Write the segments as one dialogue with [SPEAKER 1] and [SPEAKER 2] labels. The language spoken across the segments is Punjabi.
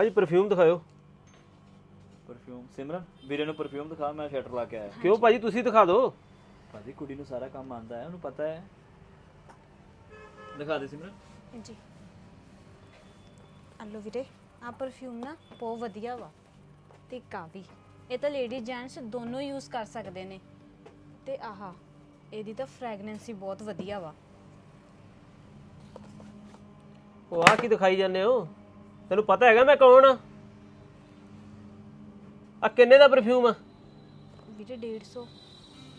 [SPEAKER 1] ਭਾਜੀ ਪਰਫਿਊਮ ਦਿਖਾਓ
[SPEAKER 2] ਪਰਫਿਊਮ ਸਿਮਰਨ ਵੀਰੇ ਨੂੰ ਪਰਫਿਊਮ ਦਿਖਾ ਮੈਂ ਸ਼ਟਰ ਲਾ ਕੇ ਆਇਆ।
[SPEAKER 1] ਕਿਉਂ ਭਾਜੀ ਤੁਸੀਂ ਦਿਖਾ ਦਿਓ।
[SPEAKER 2] ਭਾਜੀ ਕੁੜੀ ਨੂੰ ਸਾਰਾ ਕੰਮ ਆਉਂਦਾ ਹੈ ਉਹਨੂੰ ਪਤਾ ਹੈ। ਦਿਖਾ ਦੇ ਸਿਮਰਨ।
[SPEAKER 3] ਜੀ। ਹਲੋ ਵੀਰੇ ਆ ਪਰਫਿਊਮ ਨਾ ਬਹੁਤ ਵਧੀਆ ਵਾ ਤੇ ਕਾਵੀ। ਇਹ ਤਾਂ ਲੇਡੀ ਜੈਂਟਸ ਦੋਨੋਂ ਯੂਜ਼ ਕਰ ਸਕਦੇ ਨੇ। ਤੇ ਆਹਾ ਇਹਦੀ ਤਾਂ ਫ੍ਰੈਗਨੈਂਸ ਹੀ ਬਹੁਤ ਵਧੀਆ ਵਾ।
[SPEAKER 1] ਉਹ ਆ ਕੀ ਦਿਖਾਈ ਜਾਂਦੇ ਹੋ? ਤੈਨੂੰ ਪਤਾ ਹੈਗਾ ਮੈਂ ਕੌਣ ਆ? ਆ ਕਿੰਨੇ ਦਾ ਪਰਫਿਊਮ ਆ?
[SPEAKER 3] ਵੀਰੇ 150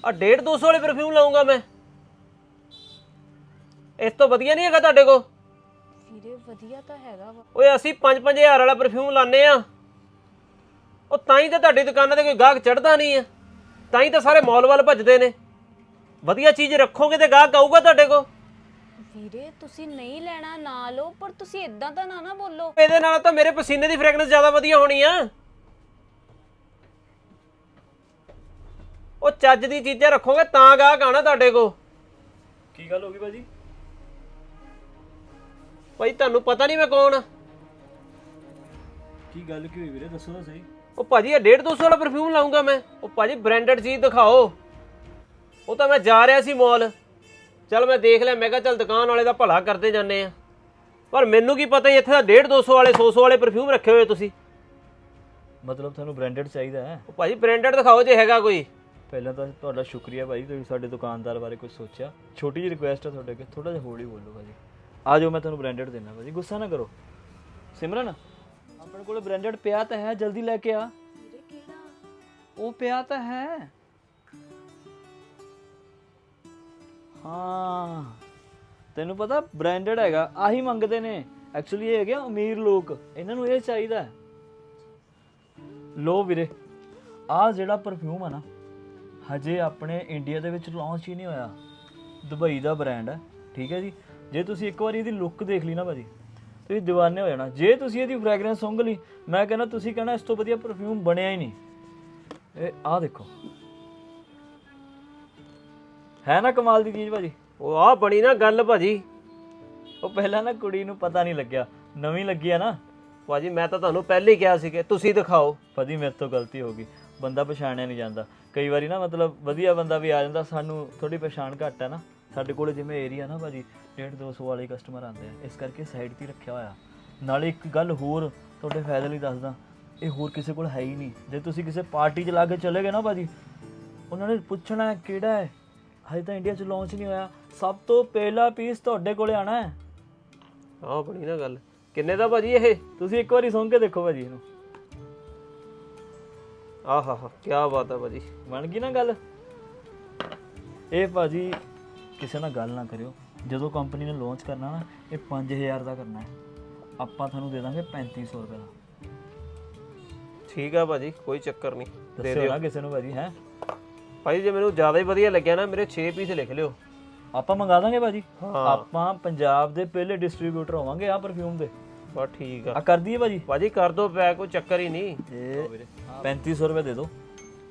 [SPEAKER 1] ਆ 1.5 200 ਵਾਲੇ ਪਰਫਿਊਮ ਲਾਉਂਗਾ ਮੈਂ। ਇਸ ਤੋਂ ਵਧੀਆ ਨਹੀਂ ਹੈਗਾ ਤੁਹਾਡੇ ਕੋਲ?
[SPEAKER 3] ਵੀਰੇ ਵਧੀਆ ਤਾਂ ਹੈਗਾ ਵਾ।
[SPEAKER 1] ਓਏ ਅਸੀਂ 5-5000 ਵਾਲਾ ਪਰਫਿਊਮ ਲਾਣੇ ਆ। ਉਹ ਤਾਂ ਹੀ ਤਾਂ ਤੁਹਾਡੀ ਦੁਕਾਨਾਂ ਤੇ ਕੋਈ ਗਾਹਕ ਚੜਦਾ ਨਹੀਂ ਆ। ਤਾਂ ਹੀ ਤਾਂ ਸਾਰੇ ਮਾਲ ਵੱਲ ਭੱਜਦੇ ਨੇ। ਵਧੀਆ ਚੀਜ਼ ਰੱਖੋਗੇ ਤੇ ਗਾਹਕ ਆਊਗਾ ਤੁਹਾਡੇ ਕੋਲ?
[SPEAKER 3] ਵੀਰੇ ਤੁਸੀਂ ਨਹੀਂ ਲੈਣਾ ਨਾ ਲਓ ਪਰ ਤੁਸੀਂ ਇਦਾਂ ਤਾਂ ਨਾ ਨਾ ਬੋਲੋ।
[SPEAKER 1] ਇਹਦੇ ਨਾਲ ਤਾਂ ਮੇਰੇ ਪਸੀਨੇ ਦੀ ਫ੍ਰੈਗਰੈਂਸ ਜ਼ਿਆਦਾ ਵਧੀਆ ਹੋਣੀ ਆ। ਉਹ ਚੱਜ ਦੀ ਚੀਜ਼ਾਂ ਰੱਖੋਗੇ ਤਾਂ ਗਾਹਕ ਆਣਾ ਤੁਹਾਡੇ ਕੋਲ।
[SPEAKER 2] ਕੀ ਗੱਲ ਹੋ ਗਈ ਭਾਜੀ
[SPEAKER 1] ਭਾਈ ਤੁਹਾਨੂੰ ਪਤਾ ਨਹੀਂ ਮੈਂ ਕੌਣ ਆ।
[SPEAKER 2] ਕੀ ਗੱਲ ਕੀ ਹੋਈ ਵੀਰੇ? ਦੱਸੋ ਤਾਂ ਸਹੀ।
[SPEAKER 1] ਉਹ ਭਾਜੀ ਇਹ 1.5 200 ਵਾਲਾ ਪਰਫਿਊਮ ਲਾਉਂਗਾ ਮੈਂ। ਉਹ ਭਾਜੀ ਬ੍ਰਾਂਡਡ ਚੀਜ਼ ਦਿਖਾਓ। ਉਹ ਤਾਂ ਮੈਂ ਜਾ ਰਿਹਾ ਸੀ ਮਾਲ ਚਲ ਮੈਂ ਦੇਖ ਲਿਆ ਮੈਂ ਕਿਹਾ ਚਲ ਦੁਕਾਨ ਵਾਲੇ ਦਾ ਭਲਾ ਕਰਦੇ ਜਾਂਦੇ ਆ। ਪਰ ਮੈਨੂੰ ਕੀ ਪਤਾ ਇੱਥੇ ਤਾਂ 1.5 200 ਵਾਲੇ 100 100 ਵਾਲੇ ਪਰਫਿਊਮ ਰੱਖੇ ਹੋਏ ਤੁਸੀਂ।
[SPEAKER 2] ਮਤਲਬ ਤੁਹਾਨੂੰ ਬ੍ਰਾਂਡਡ ਚਾਹੀਦਾ ਹੈ?
[SPEAKER 1] ਉਹ ਭਾਜੀ ਬ੍ਰਾਂਡਡ ਦਿਖਾਓ ਜੇ ਹੈਗਾ ਕੋਈ।
[SPEAKER 2] ਪਹਿਲਾਂ ਤਾਂ ਤੁਹਾਡਾ ਸ਼ੁਕਰੀਆ ਭਾਈ ਤੁਸੀਂ ਸਾਡੇ ਦੁਕਾਨਦਾਰ ਬਾਰੇ ਕੁਝ ਸੋਚਿਆ। ਛੋਟੀ ਜਿਹੀ ਰਿਕੁਐਸਟ ਹੈ ਤੁਹਾਡੇ ਅੱਗੇ ਥੋੜਾ ਜਿਹਾ ਹੌਲੀ ਬੋਲੋ ਭਾਜੀ। ਆ ਜਾਓ ਮੈਂ ਤੁਹਾਨੂੰ ਬ੍ਰਾਂਡਡ ਦੇਣਾ ਭਾਜੀ। ਗੁੱਸਾ ਨਾ ਕਰੋ। ਸਿਮਰਨ ਆਪਣੇ ਕੋਲ ਬ੍ਰਾਂਡਡ ਪਿਆ ਤਾਂ ਹੈ ਜਲਦੀ ਲੈ ਕੇ ਆ। ਉਹ ਪਿਆ ਤਾਂ ਹੈ। ਹਾਂ। ਤੈਨੂੰ ਪਤਾ ਬ੍ਰਾਂਡਡ ਹੈਗਾ, ਆਹੀ ਮੰਗਦੇ ਨੇ। ਐਕਚੁਅਲੀ ਇਹ ਹੈਗੇ ਆ ਅਮੀਰ ਲੋਕ। ਇਹਨਾਂ ਨੂੰ ਇਹ ਚਾਹੀਦਾ ਹੈ। ਲੋ ਵੀਰੇ ਆ ਜਿਹੜਾ ਪਰਫਿਊਮ ਆ ਨਾ, ਹਜੇ ਆਪਣੇ ਇੰਡੀਆ ਦੇ ਵਿੱਚ ਲਾਂਚ ਹੀ ਨਹੀਂ ਹੋਇਆ। ਦੁਬਈ ਦਾ ਬ੍ਰਾਂਡ ਹੈ, ਠੀਕ ਹੈ ਜੀ? ਜੇ ਤੁਸੀਂ ਇੱਕ ਵਾਰੀ ਇਹਦੀ ਲੁੱਕ ਦੇਖ ਲਈ ਨਾ ਭਾਜੀ, ਤੁਸੀਂ دیਵਾਨੇ ਹੋ ਜਾਣਾ। ਜੇ ਤੁਸੀਂ ਇਹਦੀ ਫ੍ਰੈਗਰੈਂਸ ਸੁੰਘ ਲਈ, ਮੈਂ ਕਹਿੰਦਾ ਤੁਸੀਂ ਕਹਿਣਾ ਇਸ ਤੋਂ ਵਧੀਆ ਪਰਫਿਊਮ ਬਣਿਆ ਹੀ ਨਹੀਂ। ਇਹ ਆ ਦੇਖੋ। ਹੈ ਨਾ ਕਮਾਲ ਦੀ ਚੀਜ਼ ਭਾਜੀ?
[SPEAKER 1] ਉਹ ਆ ਬਣੀ ਨਾ ਗੱਲ ਭਾਜੀ।
[SPEAKER 2] ਉਹ ਪਹਿਲਾਂ ਨਾ ਕੁੜੀ ਨੂੰ ਪਤਾ ਨਹੀਂ ਲੱਗਿਆ। ਨਵੀਂ ਲੱਗੀ ਆ ਨਾ।
[SPEAKER 1] ਭਾਜੀ ਮੈਂ ਤਾਂ ਤੁਹਾਨੂੰ ਪਹਿਲੇ ਹੀ ਕਿਹਾ ਸੀ ਕਿ ਤੁਸੀਂ ਦਿਖਾਓ।
[SPEAKER 2] ਭਾਜੀ ਮੇਰੇ ਤੋਂ ਗਲਤੀ ਹੋ ਗਈ। ਬੰਦਾ ਪਛਾਣਿਆ ਨਹੀਂ ਜਾਂਦਾ। ਕਈ ਵਾਰੀ ਨਾ ਮਤਲਬ ਵਧੀਆ ਬੰਦਾ ਵੀ ਆ ਜਾਂਦਾ ਸਾਨੂੰ ਥੋੜੀ ਪਛਾਣ ਘੱਟ ਹੈ ਨਾ। ਸਾਡੇ ਕੋਲ ਜਿਵੇਂ ਏਰੀਆ ਨਾ ਭਾਜੀ 1.5 200 ਵਾਲੇ ਕਸਟਮਰ ਆਉਂਦੇ ਆ। ਇਸ ਕਰਕੇ ਸਾਈਡ ਤੇ ਰੱਖਿਆ ਹੋਇਆ। ਨਾਲੇ ਇੱਕ ਗੱਲ ਹੋਰ ਤੁਹਾਡੇ ਫਾਇਦੇ ਲਈ ਦੱਸਦਾ। ਇਹ ਹੋਰ ਕਿਸੇ ਕੋਲ ਹੈ ਹੀ ਨਹੀਂ। ਜੇ ਤੁਸੀਂ ਕਿਸੇ ਪਾਰਟੀ 'ਚ ਲਾ ਕੇ ਚਲੇ ਗਏ ਨਾ ਭਾਜੀ ਉਹਨਾਂ ਨੇ ਪੁੱਛਣਾ ਕਿਹੜਾ ਹੈ? ਹਜੇ ਤਾਂ ਇੰਡੀਆ 'ਚ ਲਾਂਚ ਨਹੀਂ ਹੋਇਆ। ਸਭ ਤੋਂ ਪਹਿਲਾ ਪੀਸ ਤੁਹਾਡੇ ਕੋਲੇ ਆਣਾ ਹੈ।
[SPEAKER 1] ਆ ਬਣੀ ਨਾ ਗੱਲ। ਕਿੰਨੇ ਦਾ ਭਾਜੀ ਇਹ?
[SPEAKER 2] ਤੁਸੀਂ ਇੱਕ ਵਾਰੀ ਸੁਣ ਕੇ ਦੇਖੋ ਭਾਜੀ ਇਹਨੂੰ।
[SPEAKER 1] ਆਹਾ ਹਾ ਕੀ ਬਾਤ ਹੈ ਭਾਜੀ।
[SPEAKER 2] ਬਣ ਗਈ ਨਾ ਗੱਲ? ਇਹ ਭਾਜੀ ਕਿਸੇ ਨਾਲ ਗੱਲ ਨਾ ਕਰਿਓ। ਜਦੋਂ ਕੰਪਨੀ ਨੇ ਲਾਂਚ ਕਰਨਾ ਨਾ ਇਹ 5000 ਦਾ ਕਰਨਾ ਹੈ। ਆਪਾਂ ਤੁਹਾਨੂੰ ਦੇ ਦਾਂਗੇ 3500 ਰੁਪਏ ਦਾ।
[SPEAKER 1] ਠੀਕ ਆ ਭਾਜੀ ਕੋਈ ਚੱਕਰ ਨਹੀਂ। ਦੇ
[SPEAKER 2] ਦੱਸਿਓ
[SPEAKER 1] ਦਿਓ।
[SPEAKER 2] ਨਾ ਕਿਸੇ ਨੂੰ ਭਾਜੀ ਹੈ?
[SPEAKER 1] ਭਾਜੀ ਜੇ ਮੈਨੂੰ ਜ਼ਿਆਦਾ ਹੀ ਵਧੀਆ ਲੱਗਿਆ ਨਾ ਮੇਰੇ 6 ਪੀਸ ਲਿਖ ਲਿਓ।
[SPEAKER 2] ਆਪਾਂ ਮੰਗਾ ਦਾਂਗੇ ਭਾਜੀ। ਆਪਾਂ ਪੰਜਾਬ ਦੇ ਪਹਿਲੇ ਡਿਸਟ੍ਰੀਬਿਊਟਰ ਹੋਵਾਂਗੇ ਆ ਪਰਫਿਊਮ ਦੇ।
[SPEAKER 1] ਬਸ ਠੀਕ ਆ।
[SPEAKER 2] ਆ ਕਰ ਦਈਏ ਭਾਜੀ?
[SPEAKER 1] ਭਾਜੀ ਕਰ ਦੋ ਪੈਕ ਕੋਈ ਚੱਕਰ ਹੀ ਨਹੀਂ।
[SPEAKER 2] ਇਹ 3500 ਰੁਪਏ ਦੇ ਦਿਓ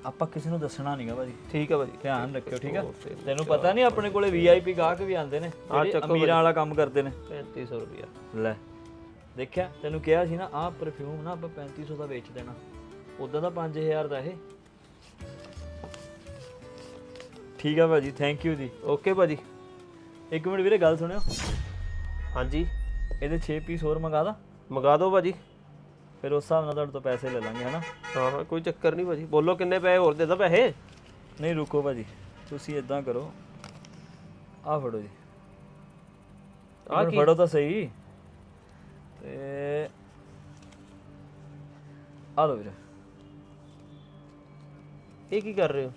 [SPEAKER 2] ਆਪਾਂ ਕਿਸੇ ਨੂੰ ਦੱਸਣਾ ਨਹੀਂਗਾ ਭਾਜੀ।
[SPEAKER 1] ਠੀਕ ਆ ਭਾਜੀ।
[SPEAKER 2] ਧਿਆਨ ਰੱਖਿਓ ਠੀਕ ਆ? ਤੈਨੂੰ ਪਤਾ ਨਹੀਂ ਆਪਣੇ ਕੋਲੇ ਵੀਆਈਪੀ ਗਾਹਕ ਵੀ ਆਉਂਦੇ ਨੇ ਜਿਹੜੇ ਅਮੀਰਾਂ ਵਾਲਾ ਕੰਮ ਕਰਦੇ ਨੇ।
[SPEAKER 1] 3500 ਰੁਪਿਆ
[SPEAKER 2] ਲੈ ਦੇਖਿਆ ਤੈਨੂੰ ਕਿਹਾ ਸੀ ਨਾ ਆਹ ਪਰਫਿਊਮ ਨਾ ਆਪਾਂ 3500 ਦਾ ਵੇਚ ਦੇਣਾ। ਉਦਾਂ ਦਾ 5000 ਦਾ ਇਹ। ਠੀਕ ਆ ਭਾਜੀ ਥੈਂਕ ਯੂ ਜੀ।
[SPEAKER 1] ਓਕੇ ਭਾਜੀ।
[SPEAKER 2] ਇੱਕ ਮਿੰਟ ਵੀਰੇ ਗੱਲ ਸੁਣਿਓ।
[SPEAKER 1] ਹਾਂਜੀ।
[SPEAKER 2] ਇਹਦੇ 6 ਪੀਸ ਹੋਰ ਮੰਗਾ ਦਾ?
[SPEAKER 1] ਮੰਗਾ ਦਿਓ ਭਾਜੀ।
[SPEAKER 2] ਫਿਰ ਉਸ ਹਿਸਾਬ ਨਾਲ ਤੁਹਾਡੇ ਤੋਂ ਪੈਸੇ ਲੈ ਲਾਂਗੇ ਹਨਾ?
[SPEAKER 1] ਹਾਂ ਹਾਂ ਕੋਈ ਚੱਕਰ ਨਹੀਂ ਭਾਜੀ। ਬੋਲੋ ਕਿੰਨੇ ਪੈਸੇ ਹੋਰ ਦੇ ਦੋ ਪੈਸੇ।
[SPEAKER 2] ਨਹੀਂ ਰੁਕੋ ਭਾਜੀ। ਤੁਸੀਂ ਇਦਾਂ ਕਰੋ। ਆਹ ਫੜੋ ਜੀ।
[SPEAKER 1] ਆਹ
[SPEAKER 2] ਆਹ ਫੜੋ ਤਾਂ ਸਹੀ। ਤੇ ਆ ਲਓ ਵੀਰੇ।
[SPEAKER 1] ਇਹ ਕੀ ਕਰ ਰਹੇ ਹੋ?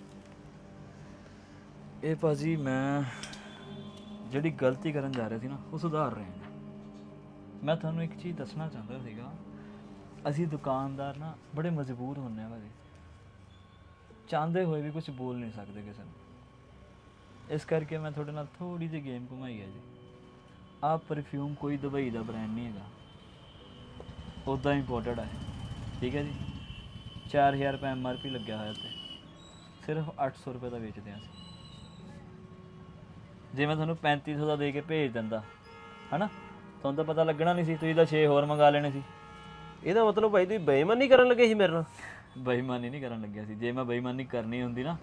[SPEAKER 2] ਇਹ ਭਾਜੀ ਮੈਂ ਜਿਹੜੀ ਗਲਤੀ ਕਰਨ ਜਾ ਰਿਹਾ ਸੀ ਨਾ, ਉਹ ਸੁਧਾਰ ਰਿਹਾ ਹਾਂ ਮੈਂ ਤੁਹਾਨੂੰ ਇੱਕ ਚੀਜ਼ ਦੱਸਣਾ ਚਾਹੁੰਦਾ ਸੀਗਾ। ਅਸੀਂ ਦੁਕਾਨਦਾਰ ਨਾ ਬੜੇ ਮਜਬੂਰ ਹੁੰਨੇ ਆ ਭਾਜੀ। ਚਾਹੁੰਦੇ ਹੋਏ ਵੀ ਕੁਝ ਬੋਲ ਨਹੀਂ ਸਕਦੇ ਕਿਸੇ ਨੂੰ। ਇਸ ਕਰਕੇ ਮੈਂ ਤੁਹਾਡੇ ਨਾਲ ਥੋੜੀ ਜਿਹੀ ਗੇਮ ਘੁਮਾਈ ਹੈ ਜੀ। ਆਹ ਪਰਫਿਊਮ ਕੋਈ ਦੁਬਈ ਦਾ ਬ੍ਰਾਂਡ ਨਹੀਂ ਹੈਗਾ। ਉਦਾਂ ਇੰਪੋਰਟਡ ਹੈ ਠੀਕ ਹੈ ਜੀ? 4000 ਰੁਪਏ ਐਮਆਰਪੀ ਲੱਗਿਆ ਹੋਇਆ ਤੇ ਸਿਰਫ 800 ਰੁਪਏ ਦਾ ਵੇਚਦੇ ਹਾਂ ਅਸੀਂ। ਜੇ ਮੈਂ ਤੁਹਾਨੂੰ 3500 ਦਾ ਦੇ ਕੇ ਭੇਜ ਦਿੰਦਾ ਹਨਾ? ਤੁਹਾਨੂੰ ਤਾਂ ਪਤਾ ਲੱਗਣਾ ਨਹੀਂ ਸੀ ਤੁਸੀਂ ਤਾਂ 6 ਹੋਰ ਮੰਗਾ ਲੈਣੇ ਸੀ।
[SPEAKER 1] ਇਹਦਾ ਮਤਲਬ ਭਾਈ ਤੁਸੀਂ ਬੇਈਮਾਨੀ ਕਰਨ ਲੱਗੇ ਸੀ ਮੇਰੇ ਨਾਲ?
[SPEAKER 2] ਬੇਈਮਾਨੀ ਨਹੀਂ ਕਰਨ ਲੱਗਿਆ ਸੀ। ਜੇ ਮੈਂ ਬੇਈਮਾਨੀ ਕਰਨੀ ਹੁੰਦੀ ਨਾ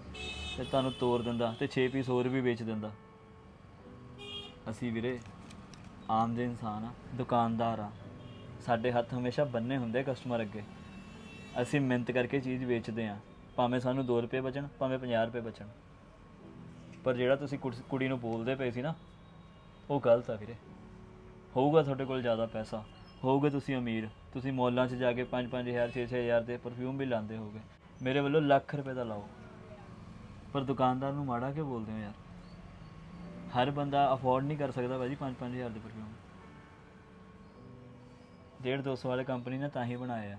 [SPEAKER 2] ਤੇ ਤੁਹਾਨੂੰ ਤੋੜ ਦਿੰਦਾ ਤੇ 6 ਪੀਸ ਹੋਰ ਵੀ ਵੇਚ ਦਿੰਦਾ। ਅਸੀਂ ਵੀਰੇ ਆਮ ਜਿਹੇ ਇਨਸਾਨ ਆ ਦੁਕਾਨਦਾਰ ਆ। ਸਾਡੇ ਹੱਥ ਹਮੇਸ਼ਾ ਬੰਨੇ ਹੁੰਦੇ ਕਸਟਮਰ ਅੱਗੇ। ਅਸੀਂ ਮਿਹਨਤ ਕਰਕੇ ਚੀਜ਼ ਵੇਚਦੇ ਆ। ਭਾਵੇਂ ਸਾਨੂੰ 2 ਰੁਪਏ ਬਚਣ ਭਾਵੇਂ 50 ਰੁਪਏ ਬਚਣ। ਪਰ ਜਿਹੜਾ ਤੁਸੀਂ ਕੁੜ- ਕੁੜੀ ਨੂੰ ਬੋਲਦੇ ਪਏ ਸੀ ਨਾ, ਉਹ ਗਲਤ ਆ ਵੀਰੇ। ਹੋਊਗਾ ਤੁਹਾਡੇ ਕੋਲ ਜ਼ਿਆਦਾ ਪੈਸਾ, ਹੋਊਗੇ ਤੁਸੀਂ ਅਮੀਰ। ਤੁਸੀਂ ਮੌਲਾਂ 'ਚ ਜਾ ਕੇ 5-5000 6-6000 ਦੇ ਪਰਫਿਊਮ ਵੀ ਲਾਉਂਦੇ ਹੋਗੇ। ਮੇਰੇ ਵੱਲੋਂ ਲੱਖ ਰੁਪਏ ਦਾ ਲਾਓ। ਪਰ ਦੁਕਾਨਦਾਰ ਨੂੰ ਮਾੜਾ ਕਿਉਂ ਬੋਲਦੇ ਹੋ ਯਾਰ? ਹਰ ਬੰਦਾ ਅਫੋਰਡ ਨਹੀਂ ਕਰ ਸਕਦਾ ਭਾਜੀ 5-5000 ਦੇ ਪਰਫਿਊਮ 1.5 ਵਾਲੇ ਕੰਪਨੀ ਨੇ ਤਾਂ ਹੀ ਬਣਾਏ ਆ।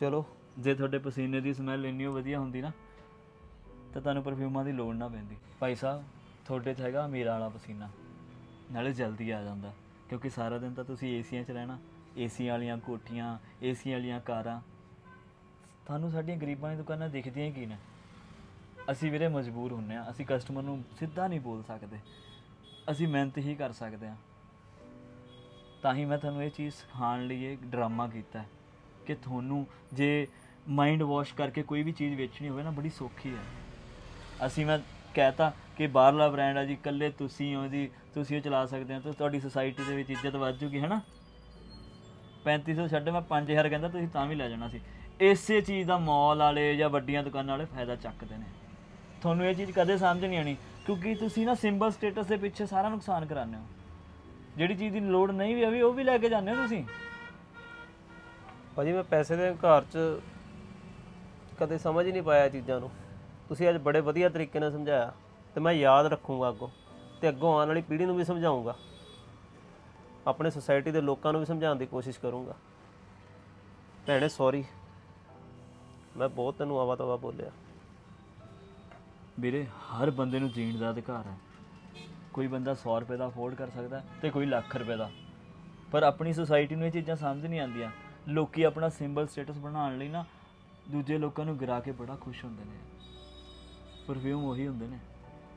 [SPEAKER 1] ਚਲੋ,
[SPEAKER 2] ਜੇ ਤੁਹਾਡੇ ਪਸੀਨੇ ਦੀ ਸਮੈਲ ਇੰਨੀ ਓ ਵਧੀਆ ਹੁੰਦੀ ਨਾ ਤਾਂ ਤੁਹਾਨੂੰ ਪਰਫਿਊਮਾਂ ਦੀ ਲੋੜ ਨਾ ਪੈਂਦੀ। ਭਾਈ ਸਾਹਿਬ, ਤੁਹਾਡੇ 'ਚ ਹੈਗਾ ਅਮੀਰਾਂ ਵਾਲਾ ਪਸੀਨਾ। ਨਾਲੇ ਜਲਦੀ ਆ ਜਾਂਦਾ, ਕਿਉਂਕਿ ਸਾਰਾ ਦਿਨ ਤਾਂ ਤੁਸੀਂ ਏਸੀਆਂ 'ਚ ਰਹਿਣਾ। ਏਸੀ ਵਾਲੀਆਂ ਕੋਠੀਆਂ ਏਸੀ ਵਾਲੀਆਂ ਕਾਰਾਂ। ਤੁਹਾਨੂੰ ਸਾਡੀਆਂ ਗਰੀਬਾਂ ਦੀ ਦੁਕਾਨਾਂ ਦਿਖਦੀਆਂ ਹੀ ਕੀ ਨੇ? ਅਸੀਂ ਵੀਰੇ ਮਜਬੂਰ ਹੁੰਨੇ ਆ, ਅਸੀਂ ਕਸਟਮਰ ਨੂੰ ਸਿੱਧਾ ਨਹੀਂ ਬੋਲ ਸਕਦੇ। ਅਸੀਂ ਮਿਹਨਤ ਹੀ ਕਰ ਸਕਦੇ ਆ। ਤਾਂ ਹੀ ਮੈਂ ਤੁਹਾਨੂੰ ਇਹ ਚੀਜ਼ ਸਿਖਾਉਣ ਲਈ ਇਹ ਡਰਾਮਾ ਕੀਤਾ ਹੈ ਕਿ ਤੁਹਾਨੂੰ ਜੇ ਮਾਈਂਡ ਵਾਸ਼ ਕਰਕੇ ਕੋਈ ਵੀ ਚੀਜ਼ ਵੇਚਣੀ ਹੋਵੇ ਨਾ, ਬੜੀ ਸੌਖੀ ਹੈ। ਅਸੀਂ ਮੈਂ ਕਹਿਤਾ ਕਿ ਬਾਹਰਲਾ ਬ੍ਰਾਂਡ ਆ ਜੀ, ਇਕੱਲੇ ਤੁਸੀਂ ਹੋ ਜੀ, ਤੁਸੀਂ ਉਹ ਚਲਾ ਸਕਦੇ ਹੋ ਤਾਂ ਤੁਹਾਡੀ ਸੁਸਾਇਟੀ ਦੇ ਵਿੱਚ ਇੱਜ਼ਤ ਵੱਧ ਜੂਗੀ ਹੈ ਨਾ 3500 ਛੱਡ, ਮੈਂ 5000 ਕਹਿੰਦਾ, ਤੁਸੀਂ ਤਾਂ ਵੀ ਲੈ ਜਾਣਾ ਸੀ। ਇਸੇ ਚੀਜ਼ ਦਾ ਮਾਲ ਵਾਲੇ ਜਾਂ ਵੱਡੀਆਂ ਦੁਕਾਨਾਂ ਵਾਲੇ ਫਾਇਦਾ ਚੱਕਦੇ ਨੇ। ਤੁਹਾਨੂੰ ਇਹ ਚੀਜ਼ ਕਦੇ ਸਮਝ ਨਹੀਂ ਆਣੀ ਕਿਉਂਕਿ ਤੁਸੀਂ ਨਾ ਸਿੰਬਲ ਸਟੇਟਸ ਦੇ ਪਿੱਛੇ ਸਾਰਾ ਨੁਕਸਾਨ ਕਰਾਉਂਦੇ ਹੋ। ਜਿਹੜੀ ਚੀਜ਼ ਦੀ ਲੋੜ ਨਹੀਂ ਵੀ ਆਵੀ, ਉਹ ਵੀ ਲੈ ਕੇ ਜਾਂਦੇ ਹੋ ਤੁਸੀਂ।
[SPEAKER 1] ਭਾਜੀ, ਮੈਂ ਪੈਸੇ ਦੇ ਘਰ 'ਚ ਕਦੇ ਸਮਝ ਹੀ ਨਹੀਂ ਪਾਇਆ ਇਹ ਚੀਜ਼ਾਂ ਨੂੰ। ਤੁਸੀਂ ਅੱਜ ਬੜੇ ਵਧੀਆ ਤਰੀਕੇ ਨਾਲ ਸਮਝਾਇਆ ਤੇ ਮੈਂ ਯਾਦ ਰੱਖੂੰਗਾ ਅੱਗੋਂ ਤੇ ਅੱਗੋਂ ਆਉਣ ਵਾਲੀ ਪੀੜ੍ਹੀ ਨੂੰ ਵੀ ਸਮਝਾਉਂਗਾ। ਆਪਣੇ ਸੁਸਾਇਟੀ ਦੇ ਲੋਕਾਂ ਨੂੰ ਵੀ ਸਮਝਾਉਣ ਦੀ ਕੋਸ਼ਿਸ਼ ਕਰੂੰਗਾ। ਭੈਣੇ ਸੌਰੀ ਮੈਂ ਬਹੁਤ ਤੈਨੂੰ ਆਵਾ ਤਵਾ ਬੋਲਿਆ।
[SPEAKER 2] ਵੀਰੇ, ਹਰ ਬੰਦੇ ਨੂੰ ਜੀਣ ਦਾ ਅਧਿਕਾਰ ਹੈ। ਕੋਈ ਬੰਦਾ 100 ਰੁਪਏ ਦਾ ਅਫੋਰਡ ਕਰ ਸਕਦਾ ਹੈ ਤੇ ਕੋਈ ਲੱਖ ਰੁਪਏ ਦਾ। ਪਰ ਆਪਣੀ ਸੁਸਾਇਟੀ ਨੂੰ ਇਹ ਚੀਜ਼ਾਂ ਸਮਝ ਨਹੀਂ ਆਉਂਦੀਆਂ। ਲੋਕੀ ਆਪਣਾ ਸਿੰਬਲ ਸਟੇਟਸ ਬਣਾਉਣ ਲਈ ਨਾ ਦੂਜੇ ਲੋਕਾਂ ਨੂੰ ਗਿਰਾ ਕੇ ਬੜਾ ਖੁਸ਼ ਹੁੰਦੇ ਨੇ। ਪਰਫਿਊਮ ਉਹੀ ਹੁੰਦੇ ਨੇ।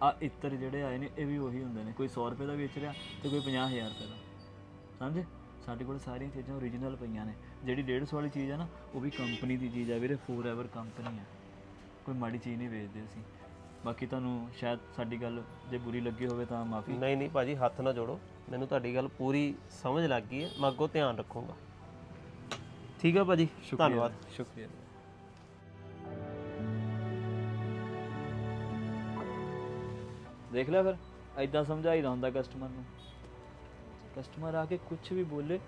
[SPEAKER 2] ਆ ਇੱਤਰ ਜਿਹੜੇ ਆਏ ਨੇ ਇਹ ਵੀ ਉਹੀ ਹੁੰਦੇ ਨੇ। ਕੋਈ 100 ਰੁਪਏ ਦਾ ਵੇਚ ਰਿਹਾ ਤੇ ਕੋਈ 50000 ਰੁਪਏ ਦਾ। ਸਮਝੇ? ਸਾਡੇ ਕੋਲ ਸਾਰੀਆਂ ਚੀਜ਼ਾਂ ਓਰੀਜਨਲ ਪਈਆਂ ਨੇ। ਜਿਹੜੀ 150 ਵਾਲੀ ਚੀਜ਼ ਹੈ ਨਾ ਉਹ ਵੀ ਕੰਪਨੀ ਦੀ ਚੀਜ਼ ਹੈ ਵੀਰੇ ਫੋਰਐਵਰ ਕੰਪਨੀ ਹੈ ਕੋਈ ਮਾੜੀ ਚੀਜ਼ ਨਹੀਂ ਵੇਚਦੇ ਅਸੀਂ। ਬਾਕੀ ਤੁਹਾਨੂੰ ਸ਼ਾਇਦ ਸਾਡੀ ਗੱਲ ਜੇ ਬੁਰੀ ਲੱਗੀ ਹੋਵੇ ਤਾਂ ਮਾਫੀ।
[SPEAKER 1] ਨਹੀਂ ਨਹੀਂ ਭਾਜੀ ਹੱਥ ਨਾ ਜੋੜੋ। ਮੈਨੂੰ ਤੁਹਾਡੀ ਗੱਲ ਪੂਰੀ ਸਮਝ ਲੱਗ ਗਈ ਹੈ। ਮੈਂ ਅੱਗੋਂ ਧਿਆਨ ਰੱਖੂੰਗਾ। ਠੀਕ ਹੈ ਭਾਜੀ। ਧੰਨਵਾਦ।
[SPEAKER 2] ਸ਼ੁਕਰੀਆ। ਦੇਖ ਲਿਆ ਫਿਰ ਐਦਾਂ ਸਮਝਾਈਦਾ ਹੁੰਦਾ ਕਸਟਮਰ ਨੂੰ। ਕਸਟਮਰ ਆ ਕੇ ਕੁਝ ਵੀ ਬੋਲੇ,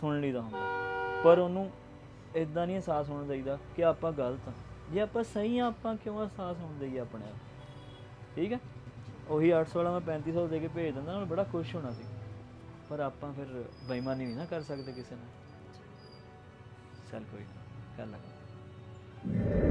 [SPEAKER 2] ਸੁਣ ਲਈਦਾ ਹੁੰਦਾ। ਪਰ ਉਹਨੂੰ ਇਦਾਂ ਨਹੀਂ ਅਹਿਸਾਸ ਹੋਣਾ ਚਾਹੀਦਾ ਕਿ ਆਪਾਂ ਗਲਤ ਆ ਜੇ ਆਪਾਂ ਸਹੀ ਆ ਆਪਾਂ ਕਿਉਂ ਅਹਿਸਾਸ ਹੋਣ ਦਈਏ ਆਪਣੇ ਆਪ? ਠੀਕ ਹੈ? ਉਹੀ 800 ਵਾਲਾ ਮੈਂ 3500 ਦੇ ਕੇ ਭੇਜ ਦਿੰਦਾ, ਉਹਨੂੰ ਬੜਾ ਖੁਸ਼ ਹੋਣਾ ਸੀ। ਪਰ ਆਪਾਂ ਫਿਰ ਬੇਈਮਾਨੀ ਨਹੀਂ ਨਾ ਕਰ ਸਕਦੇ ਕਿਸੇ ਨਾਲ। ਚੱਲ ਕੋਈ ਗੱਲ ਕਰ